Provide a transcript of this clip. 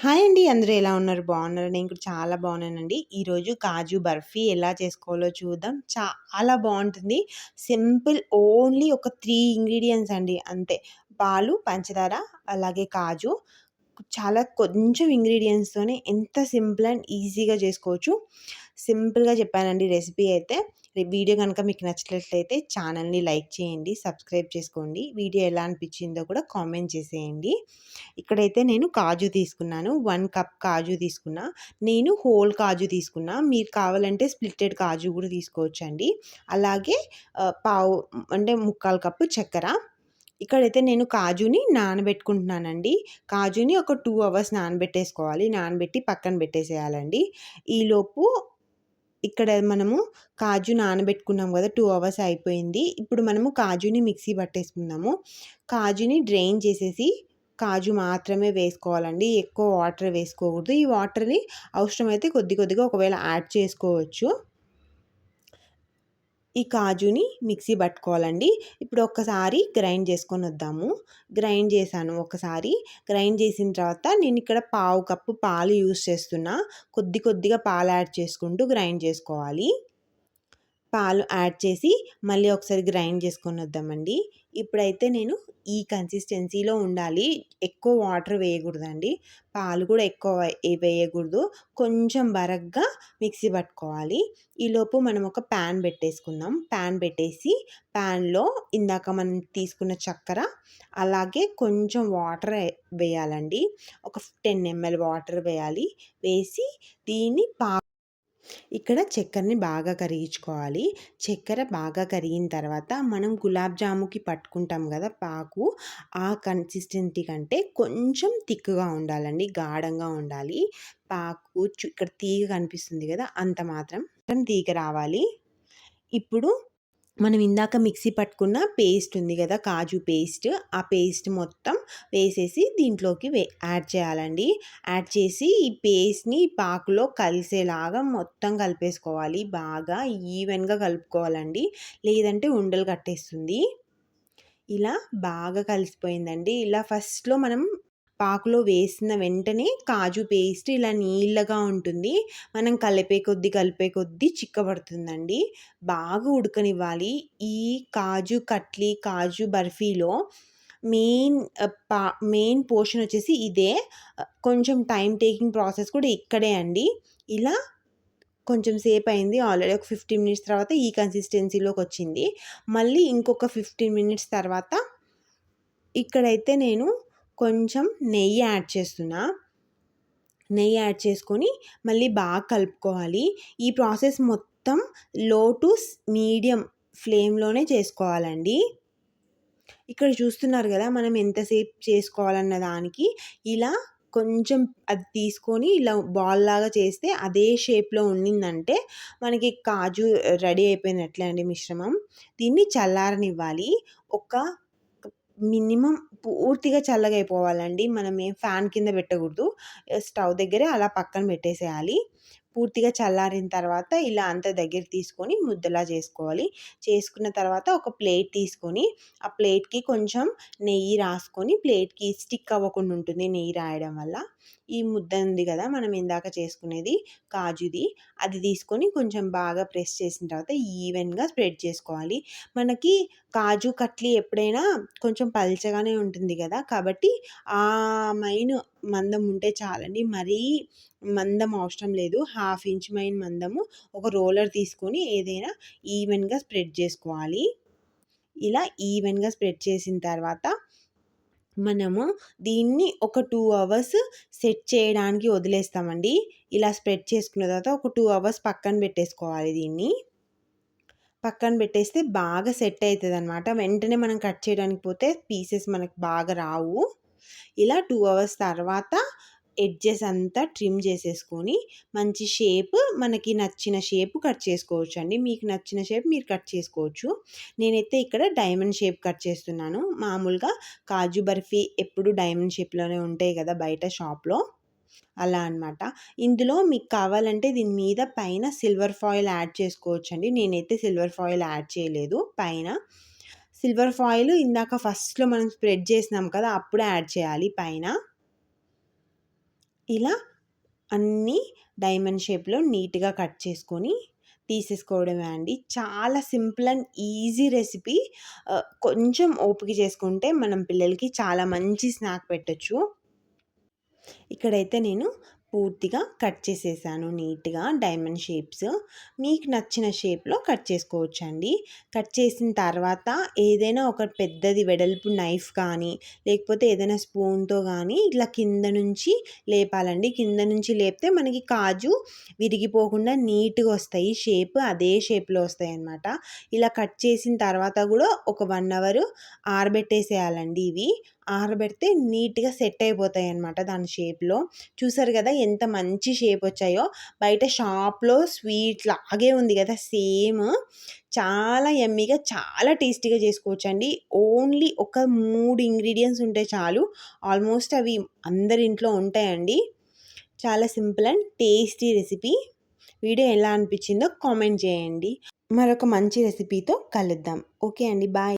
Hi అండి. అందరూ ఎలా ఉన్నారు? బాగున్నారు? నేను కూడా చాలా బాగున్నానండి. ఈరోజు కాజు బర్ఫీ ఎలా చేసుకోవాలో చూద్దాం. చాలా బాగుంటుంది. సింపుల్ ఓన్లీ ఒక త్రీ ఇంగ్రీడియంట్స్ అండి. అంతే. పాలు పంచదార అలాగే కాజు. చాలా కొంచెం ఇంగ్రీడియంట్స్తోనే ఎంత సింపుల్ అండ్ ఈజీగా చేసుకోవచ్చు. సింపుల్గా చెప్పానండి రెసిపీ అయితే. వీడియో కనుక మీకు నచ్చినట్లయితే ఛానల్ని లైక్ చేయండి సబ్స్క్రైబ్ చేసుకోండి. వీడియో ఎలా అనిపించిందో కూడా కామెంట్ చేసేయండి. ఇక్కడైతే నేను కాజు తీసుకున్నాను. వన్ కప్ కాజు తీసుకున్నా. నేను హోల్ కాజు తీసుకున్నా. మీరు కావాలంటే స్ప్లిట్టెడ్ కాజు కూడా తీసుకోవచ్చండి. అలాగే పావు అంటే ముక్కాలు కప్పు చక్కెర. ఇక్కడైతే నేను కాజుని నానబెట్టుకుంటున్నానండి. కాజుని ఒక టూ అవర్స్ నానబెట్టేసుకోవాలి. నానబెట్టి పక్కన పెట్టేసేయాలండి. ఈలోపు ఇక్కడ మనము కాజు నానబెట్టుకున్నాం కదా టూ అవర్స్ అయిపోయింది. ఇప్పుడు మనము కాజుని మిక్సీ పట్టేసుకుందాము. కాజుని డ్రైన్ చేసేసి కాజు మాత్రమే వేసుకోవాలండి. ఎక్కువ వాటర్ వేసుకోకూడదు. ఈ వాటర్ని అవసరమైతే కొద్ది కొద్దిగా ఒకవేళ యాడ్ చేసుకోవచ్చు. ఈ కాజుని మిక్సీ పట్టుకోవాలండి. ఇప్పుడు ఒక్కసారి గ్రైండ్ చేసుకొని వద్దాము. గ్రైండ్ చేశాను ఒకసారి. గ్రైండ్ చేసిన తర్వాత నేను ఇక్కడ పావు కప్పు పాలు యూస్ చేస్తున్నా. కొద్ది కొద్దిగా పాలు యాడ్ చేసుకుంటూ గ్రైండ్ చేసుకోవాలి. పాలు యాడ్ చేసి మళ్ళీ ఒకసారి గ్రైండ్ చేసుకొని వద్దామండి. ఇప్పుడైతే నేను ఈ కన్సిస్టెన్సీలో ఉండాలి. ఎక్కువ వాటర్ వేయకూడదండి. పాలు కూడా ఎక్కువ వేయకూడదు. కొంచెం బరగ్గా మిక్సీ పట్టుకోవాలి. ఈలోపు మనం ఒక ప్యాన్ పెట్టేసుకుందాం. ప్యాన్ పెట్టేసి ప్యాన్లో ఇందాక మనం తీసుకున్న చక్కెర అలాగే కొంచెం వాటర్ వేయాలండి. ఒక టెన్ ఎంఎల్ వాటర్ వేయాలి. వేసి దీన్ని పా ఇక్కడ చక్కెరని బాగా కరిగించుకోవాలి. చక్కెర బాగా కరిగిన తర్వాత మనం గులాబ్ జాముకి పట్టుకుంటాం కదా పాకు ఆ కన్సిస్టెన్సీ కంటే కొంచెం థిక్గా ఉండాలండి గాఢంగా ఉండాలి. పాకు ఇక్కడ తీగ కనిపిస్తుంది కదా అంత మాత్రం తీగ రావాలి. ఇప్పుడు మనం ఇందాక మిక్సీ పట్టుకున్న పేస్ట్ ఉంది కదా కాజు పేస్ట్. ఆ పేస్ట్ మొత్తం వేసేసి దీంట్లోకి వే యాడ్ చేయాలండి. యాడ్ చేసి ఈ పేస్ట్ని పాకులో కలిసేలాగా మొత్తం కలిపేసుకోవాలి. బాగా ఈవెన్గా కలుపుకోవాలండి. లేదంటే ఉండలు కట్టేస్తుంది. ఇలా బాగా కలిసిపోయిందండి. ఇలా ఫస్ట్లో మనం పాకులో వేసిన వెంటనే కాజు పేస్ట్ ఇలా నీళ్ళగా ఉంటుంది. మనం కలిపే కొద్దీ కలిపే కొద్దీ చిక్కబడుతుందండి. బాగా ఉడకనివ్వాలి. ఈ కాజు కట్లీ కాజు బర్ఫీలో మెయిన్ పా మెయిన్ పోర్షన్ వచ్చేసి ఇదే. కొంచెం టైం టేకింగ్ ప్రాసెస్ కూడా ఇక్కడే అండి. ఇలా కొంచెం సేపు అయింది. ఆల్రెడీ ఒక ఫిఫ్టీన్ మినిట్స్ తర్వాత ఈ కన్సిస్టెన్సీలోకి వచ్చింది. మళ్ళీ ఇంకొక ఫిఫ్టీన్ మినిట్స్ తర్వాత ఇక్కడైతే నేను కొంచెం నెయ్యి యాడ్ చేస్తున్నా. నెయ్యి యాడ్ చేసుకొని మళ్ళీ బాగా కలుపుకోవాలి. ఈ ప్రాసెస్ మొత్తం లో టు మీడియం ఫ్లేమ్లోనే చేసుకోవాలండి. ఇక్కడ చూస్తున్నారు కదా మనం ఎంతసేపు చేసుకోవాలన్న దానికి. ఇలా కొంచెం అది తీసుకొని ఇలా బాల్ లాగా చేస్తే అదే షేప్లో ఉండిందంటే మనకి కాజు రెడీ అయిపోయినట్లే అండి మిశ్రమం. దీన్ని చల్లారనివ్వాలి. ఒక మినిమం పూర్తిగా చల్లగా అయిపోవాలండి మనం ఏం ఫ్యాన్ కింద పెట్టకూడదు. స్టవ్ దగ్గరే అలా పక్కన పెట్టేసేయాలి. పూర్తిగా చల్లారిన తర్వాత ఇలా అంత దగ్గర తీసుకొని ముద్దలా చేసుకోవాలి. చేసుకున్న తర్వాత ఒక ప్లేట్ తీసుకొని ఆ ప్లేట్కి కొంచెం నెయ్యి రాసుకొని ప్లేట్కి స్టిక్ అవ్వకుండా ఉంటుంది నెయ్యి రాయడం వల్ల. ఈ ముద్ద ఉంది కదా! మనం ఇందాక చేసుకునేది కాజుది. అది తీసుకొని కొంచెం బాగా ప్రెస్ చేసిన తర్వాత ఈవెన్గా స్ప్రెడ్ చేసుకోవాలి. మనకి కాజు కట్లీ ఎప్పుడైనా కొంచెం పల్చగానే ఉంటుంది కదా! కాబట్టి ఆ మైన్ మందం ఉంటే చాలండి. మరీ మందం అవసరం లేదు. హాఫ్ ఇంచ్ మైన్ మందము ఒక రోలర్ తీసుకొని ఏదైనా ఈవెన్గా స్ప్రెడ్ చేసుకోవాలి. ఇలా ఈవెన్గా స్ప్రెడ్ చేసిన తర్వాత మనము దీన్ని ఒక టూ అవర్స్ సెట్ చేయడానికి వదిలేస్తామండి. ఇలా స్ప్రెడ్ చేసుకున్న తర్వాత ఒక టూ అవర్స్ పక్కన పెట్టేసుకోవాలి దీన్ని. పక్కన పెట్టేస్తే బాగా సెట్ అవుతుంది అనమాట వెంటనే మనం కట్ చేయడానికి పోతే పీసెస్ మనకు బాగా రావు. ఇలా టూ అవర్స్ తర్వాత ఎడ్జెస్ అంతా ట్రిమ్ చేసేసుకొని మంచి షేప్ మనకి నచ్చిన షేప్ కట్ చేసుకోవచ్చు అండి మీకు నచ్చిన షేప్ మీరు కట్ చేసుకోవచ్చు. నేనైతే ఇక్కడ డైమండ్ షేప్ కట్ చేస్తున్నాను. మామూలుగా కాజు బర్ఫీ ఎప్పుడు డైమండ్ షేప్లోనే ఉంటాయి కదా బయట షాప్లో. అలా అనమాట ఇందులో మీకు కావాలంటే దీని మీద పైన సిల్వర్ ఫాయిల్ యాడ్ చేసుకోవచ్చు అండి నేనైతే సిల్వర్ ఫాయిల్ యాడ్ చేయలేదు. పైన సిల్వర్ ఫాయిల్ ఇందాక ఫస్ట్లో మనం స్ప్రెడ్ చేసినాం కదా అప్పుడే యాడ్ చేయాలి పైన. ఇలా అన్నీ డైమండ్ షేప్‌లో నీట్‌గా కట్ చేసుకొని తీసేసుకోవడమే అండి. చాలా సింపుల్ అండ్ ఈజీ రెసిపీ. కొంచెం ఓపిక చేసుకుంటే మనం పిల్లలకి చాలా మంచి స్నాక్ పెట్టొచ్చు. ఇక్కడైతే నేను పూర్తిగా కట్ చేసేసాను నీట్‌గా డైమండ్ షేప్స్. మీకు నచ్చిన షేప్‌లో కట్ చేసుకోవచ్చు అండి కట్ చేసిన తర్వాత ఏదైనా ఒక పెద్దది వెడల్పు నైఫ్ కానీ, లేకపోతే ఏదైనా స్పూన్‌తో కానీ ఇట్లా కింద నుంచి లేపాలండి. కింద నుంచి లేపితే మనకి కాజు విరిగిపోకుండా నీట్‌గా వస్తాయి. షేప్ అదే షేప్‌లో వస్తాయి అన్నమాట ఇలా కట్ చేసిన తర్వాత కూడా ఒక వన్ అవర్ ఆరబెట్టేసేయాలండి ఇవి. ఆరబెడితే నీట్‌గా సెట్ అయిపోతాయి అన్నమాట దాని షేప్‌లో. చూసారు కదా ఎంత మంచి షేప్ వచ్చాయో. బయట షాప్‌లో స్వీట్ లాగే ఉంది కదా సేమ్. చాలా ఎమ్మీగా చాలా టేస్టీగా చేసుకోవచ్చండి. ఓన్లీ ఒక మూడు ఇంగ్రీడియంట్స్ ఉంటే చాలు. ఆల్మోస్ట్ అవి అందరి ఇంట్లో ఉంటాయండి. చాలా simple and tasty recipe. Video ఎలా అనిపించిందో కామెంట్ చేయండి. మరొక మంచి రెసిపీతో కలుద్దాం. ఓకే అండి. బాయ్.